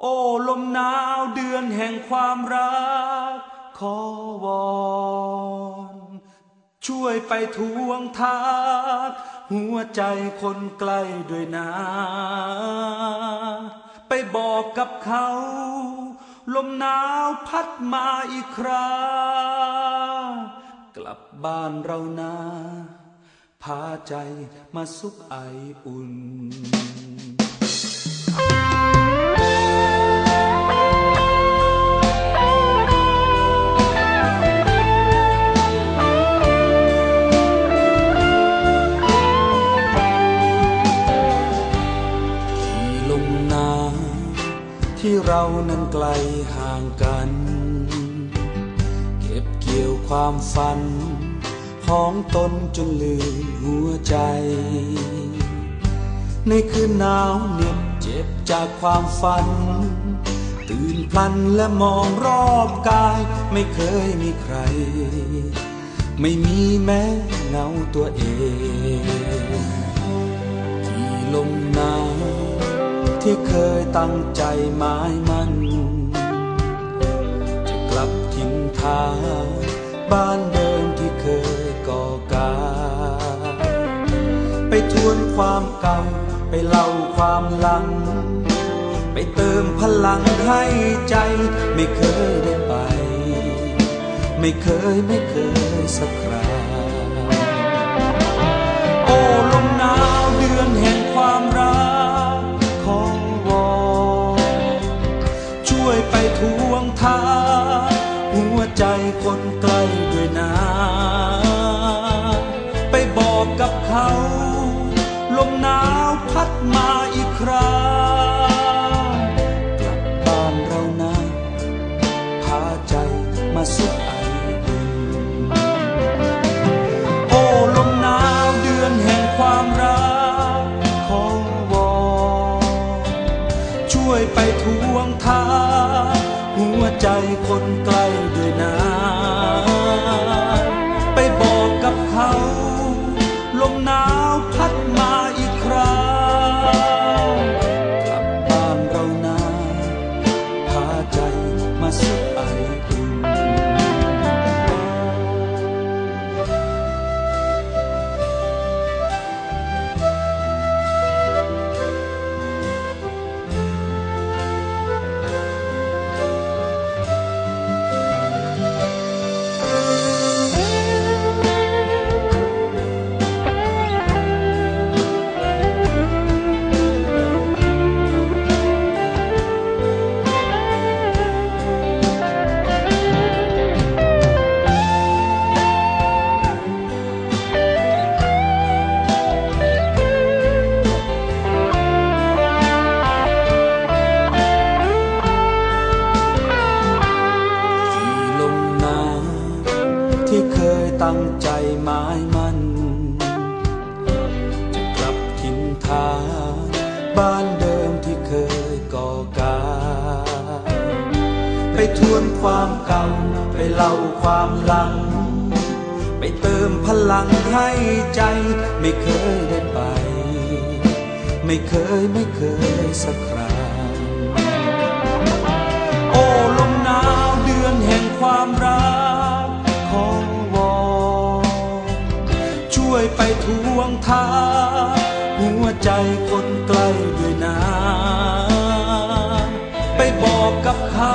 โอ้ลมหนาวเดือนแห่งความรัก ขอวอนช่วยไปทวงทากหัวใจคนใกล้ด้วยนะ ไปบอกกับเขา ลมหนาวพัดมาอีกครา กลับบ้านเรานะพาใจมาซุกไออุ่น ลห่างกัน เก็บเกี่ยวความฝัน ของตนจนลืมหัวใจ ในคืนหนาวเหน็บเจ็บจากความฝัน ตื่นพลันและมองรอบกายไม่เคยมีใคร ไม่มีแม้เงาตัวเอง ที่ลมหนาว ที่เคยตั้งใจหมายมัน จะกลับทิ้งทางบ้านเดิมที่เคยก่อกายไปทวนความเก่าไปเล่าความหลัง ไปเติมพลังให้ใจ ไม่เคยได้ไป ไม่เคยไม่เคยสักคราโอ้ ทวงทาหัวใจคนใกล้ด้วยนะไปบอกกับเขา ลมหนาวพัดมาอีกครากลับบ้านเรานะพาใจมาสุขไออุ่นโอ้ลมหนาวเดือนแห่งความรักขอวอนช่วยไปทวงทาง ใจคนใกล้ด้วยนะ ไปบอกกับเขา ลมหนาวพัดมาอีกคราวกลับบ้านเรานาพาใจมาสุข ตั้งใจหมายมันจะกลับทินทางบ้านเดิมที่เคยก่อกายไปทวนความเก่าไปเล่าความหลัง ไปเติมพลังให้ใจไม่เคยได้ไป ไม่เคยไม่เคยสักครั้ง คนใกล้ด้วยนะ ไปบอกกับเขา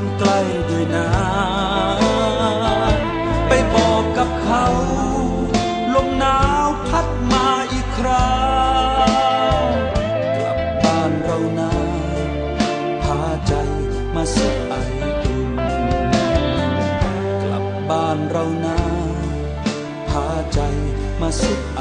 คนใกล้ด้วยนะไปบอกกับเขา ลมหนาวพัดมาอีกคราวกลับบ้านเรานะพาใจมาสุขไออุ่นกลับบ้านเรานะพาใจมาสุขไอ